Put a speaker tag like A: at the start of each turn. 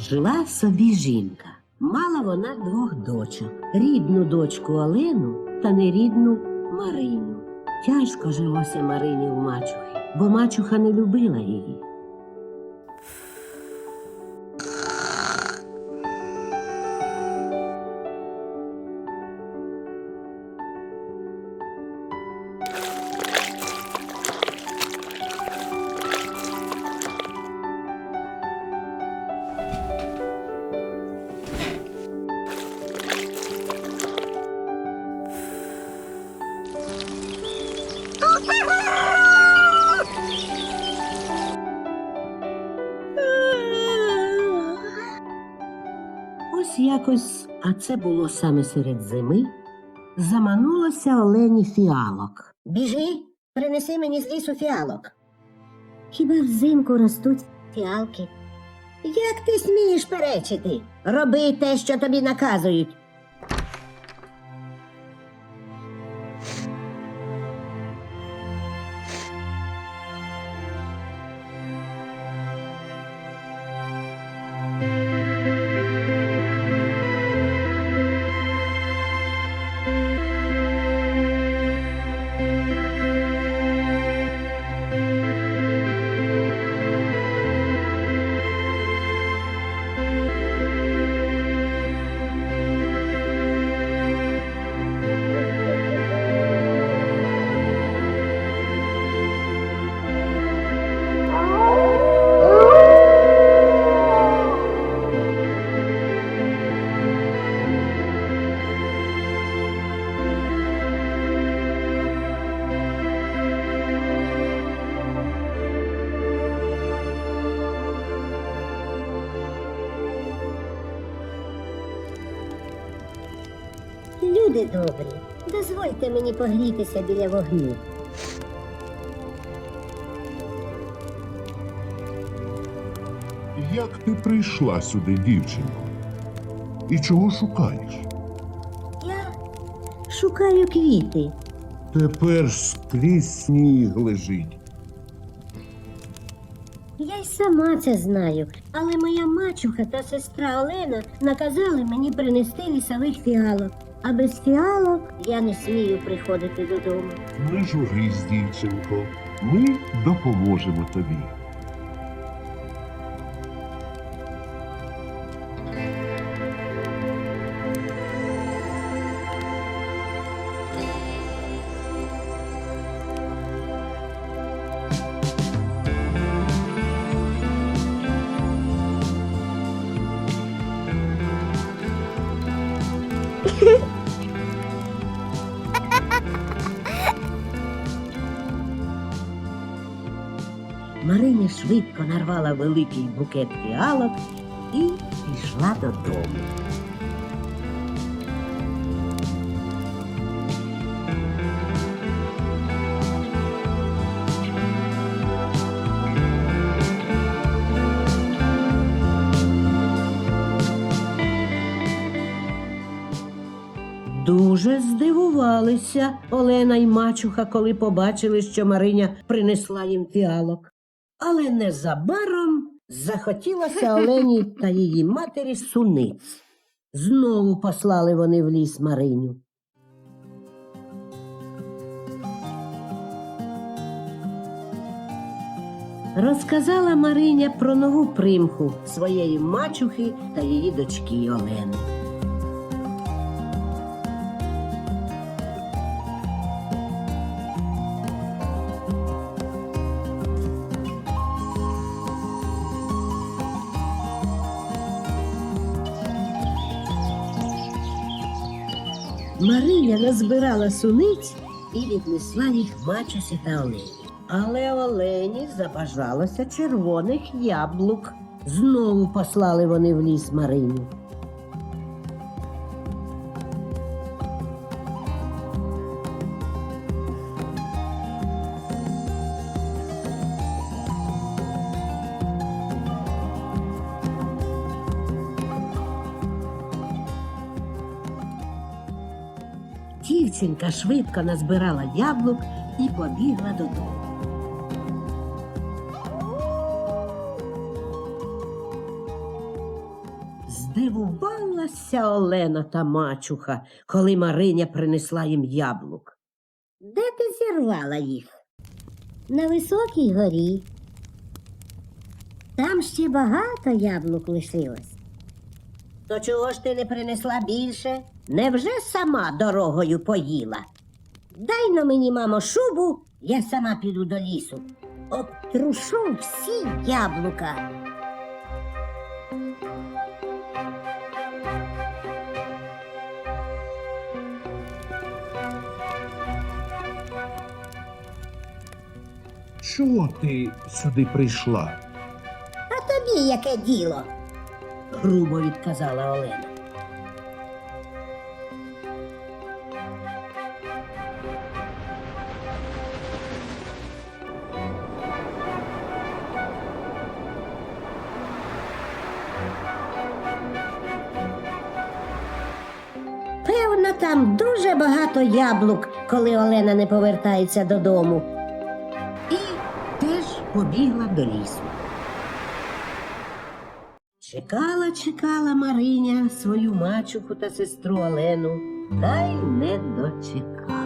A: Жила собі жінка. Мала вона двох дочок: рідну дочку Олену та нерідну Мариню. Тяжко жилося Марині в мачухи, бо мачуха не любила її. Ось якось, а це було саме серед зими, заманулося Олені фіалок.
B: Біжи, принеси мені з лісу фіалок.
C: Хіба взимку ростуть фіалки?
B: Як ти смієш перечити? Роби те, що тобі наказують.
C: Люди добрі, дозвольте мені погрітися біля вогню.
D: Як ти прийшла сюди, дівчинко? І чого шукаєш?
C: Я шукаю квіти.
D: Тепер скрізь сніг лежить.
C: Я й сама це знаю, але моя мачуха та сестра Олена наказали мені принести лісових фіалок. А без фіалок я не смію приходити додому.
D: Не журись, дівчинко. Ми допоможемо тобі.
A: Мариня швидко нарвала великий букет фіалок і пішла додому. Дуже здивувалися Олена й мачуха, коли побачили, що Мариня принесла їм фіалок. Але незабаром захотілося Олені та її матері суниць. Знову послали вони в ліс Мариню. Розказала Мариня про нову примху своєї мачухи та її дочки Олени. Мариня назбирала суниць і віднесла їх мачусі та Олені. Але Олені забажалося червоних яблук. Знову послали вони в ліс Мариню. Дівчинка швидко назбирала яблук і побігла додому. Здивувалася Олена та мачуха, коли Мариня принесла їм яблук.
C: Де ти зірвала їх? На високій горі. Там ще багато яблук лишилось.
B: То чого ж ти не принесла більше? Невже сама дорогою поїла? Дай но мені, мамо, шубу, я сама піду до лісу. Обтрушу всі яблука.
E: Чого ти сюди прийшла?
B: А тобі яке діло?
A: Грубо відказала Олена.
B: Певно, там дуже багато яблук, коли Олена не повертається додому.
A: І теж побігла до лісу. Чекала, чекала Мариня свою мачуху та сестру Олену, та й не дочекала.